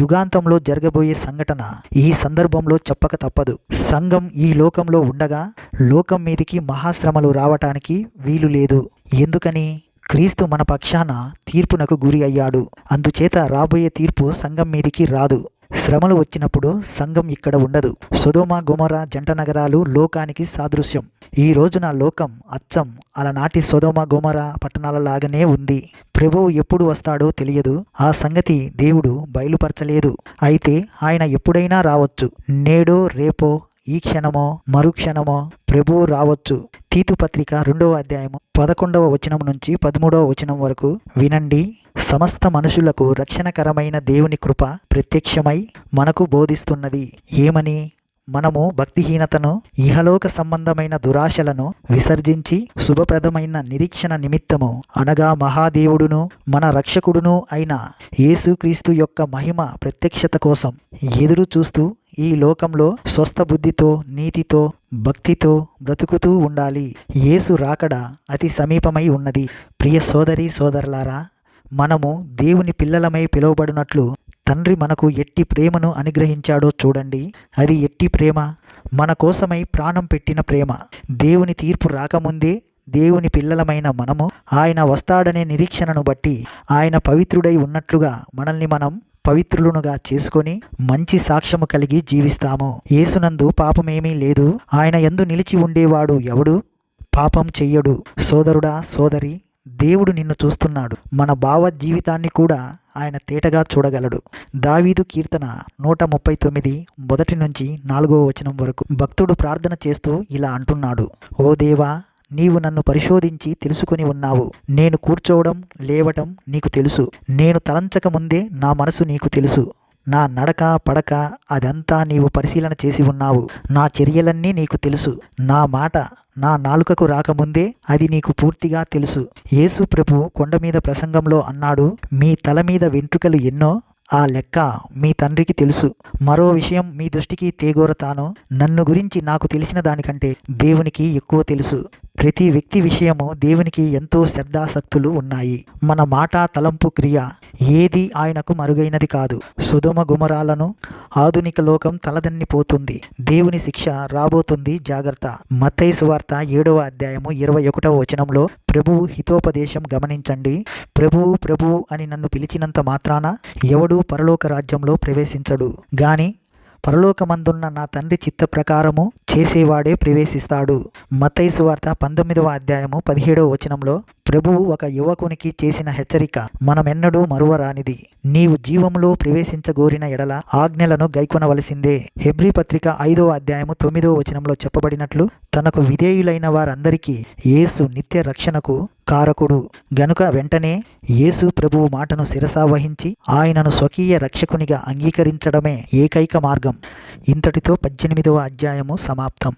యుగాంతంలో జరగబోయే సంఘటన ఈ సందర్భంలో చెప్పక తప్పదు. సంఘం ఈ లోకంలో ఉండగా లోకం మీదికి మహాశ్రమలు రావటానికి వీలు లేదు. ఎందుకని? క్రీస్తు మన పక్షాన తీర్పునకు గురి అయ్యాడు. అందుచేత రాబోయే తీర్పు సంఘం మీదికి రాదు. శ్రమలు వచ్చినప్పుడు సంఘం ఇక్కడ ఉండదు. సుధోమ గుమర జంట నగరాలు లోకానికి సాదృశ్యం. ఈ రోజున లోకం అచ్చం. అలనాటి సుధోమ గుమర పట్టణాల లాగానే ఉంది. ప్రభువు ఎప్పుడు వస్తాడో తెలియదు. ఆ సంగతి దేవుడు బయలుపరచలేదు. అయితే ఆయన ఎప్పుడైనా రావచ్చు. నేడో రేపో ఈ క్షణమో మరుక్షణమో ప్రభువు రావచ్చు. తీతు పత్రిక రెండవ అధ్యాయము పదకొండవ వచనం నుంచి పదమూడవ వచనం వరకు వినండి. సమస్త మనుషులకు రక్షణకరమైన దేవుని కృప ప్రత్యక్షమై మనకు బోధిస్తున్నది. ఏమని? మనము భక్తిహీనతను ఇహలోక సంబంధమైన దురాశలను విసర్జించి శుభప్రదమైన నిరీక్షణ నిమిత్తము అనగా మహాదేవుడును మన రక్షకుడును అయిన యేసుక్రీస్తు యొక్క మహిమ ప్రత్యక్షత కోసం ఎదురు చూస్తూ ఈ లోకంలో స్వస్థ బుద్ధితో నీతితో భక్తితో బ్రతుకుతూ ఉండాలి. యేసు రాకడ అతి సమీపమై ఉన్నది. ప్రియ సోదరి సోదరులారా మనము దేవుని పిల్లలమై పిలువబడినట్లు తండ్రి మనకు ఎట్టి ప్రేమను అనుగ్రహించాడో చూడండి. అది ఎట్టి ప్రేమ? మన కోసమై ప్రాణం పెట్టిన ప్రేమ. దేవుని తీర్పు రాకముందే దేవుని పిల్లలమైన మనము ఆయన వస్తాడనే నిరీక్షణను బట్టి ఆయన పవిత్రుడై ఉన్నట్లుగా మనల్ని మనం పవిత్రులునుగా చేసుకొని మంచి సాక్ష్యము కలిగి జీవిస్తాము. యేసునందు పాపమేమీ లేదు. ఆయన ఎందు నిలిచి ఉండేవాడు ఎవడు? పాపం చెయ్యడు. సోదరుడా సోదరి దేవుడు నిన్ను చూస్తున్నాడు. మన భావ జీవితాన్ని కూడా ఆయన తేటగా చూడగలడు. దావీదు కీర్తన నూట ముప్పై తొమ్మిది మొదటి నుంచి నాలుగవ వచనం వరకు భక్తుడు ప్రార్థన చేస్తూ ఇలా అంటున్నాడు. ఓ దేవా నీవు నన్ను పరిశోధించి తెలుసుకుని ఉన్నావు. నేను కూర్చోవడం లేవటం నీకు తెలుసు. నేను తలంచక ముందే నా మనసు నీకు తెలుసు. నా నడక పడక అదంతా నీవు పరిశీలన చేసి ఉన్నావు. నా చర్యలన్నీ నీకు తెలుసు. నా మాట నా నాలుకకు రాకముందే అది నీకు పూర్తిగా తెలుసు. యేసు ప్రభు కొండ మీద ప్రసంగంలో అన్నాడు మీ తల మీద వెంట్రుకలు ఎన్నో ఆ లెక్క మీ తండ్రికి తెలుసు. మరో విషయం మీ దృష్టికి తేగోరతాను. నన్ను గురించి నాకు తెలిసిన దానికంటే దేవునికి ఎక్కువ తెలుసు. ప్రతి వ్యక్తి విషయము దేవునికి ఎంతో శ్రద్ధాసక్తులు ఉన్నాయి. మన మాట తలంపు క్రియ ఏది ఆయనకు మరుగైనది కాదు. సుధుమ గుమరాలను ఆధునిక లోకం తలదన్నిపోతుంది. దేవుని శిక్ష రాబోతుంది జాగ్రత్త. మత్తయి సువార్త ఏడవ అధ్యాయము ఇరవై ఒకటవ వచనంలో ప్రభువు హితోపదేశం గమనించండి. ప్రభువు ప్రభువు అని నన్ను పిలిచినంత మాత్రాన ఎవడూ పరలోక రాజ్యంలో ప్రవేశించడు. గాని పరలోకమందున్న నా తండ్రి చిత్త ప్రకారము చేసేవాడే ప్రవేశిస్తాడు. మతైసు వార్త పంతొమ్మిదవ అధ్యాయము పదిహేడవ వచనంలో ప్రభువు ఒక యువకునికి చేసిన హెచ్చరిక మనమెన్నడూ మరువరానిది. నీవు జీవములో ప్రవేశించగోరిన ఎడల ఆజ్ఞలను గైకొనవలసిందే. హెబ్రీ పత్రిక ఐదవ అధ్యాయము తొమ్మిదవ వచనంలో చెప్పబడినట్లు తనకు విధేయులైన వారందరికీ యేసు నిత్య రక్షణకు కారకుడు. గనుక వెంటనే యేసు ప్రభువు మాటను శిరసా వహించి ఆయనను స్వకీయ రక్షకునిగా అంగీకరించడమే ఏకైక మార్గం. ఇంతటితో పద్దెనిమిదవ అధ్యాయము సమాప్తం.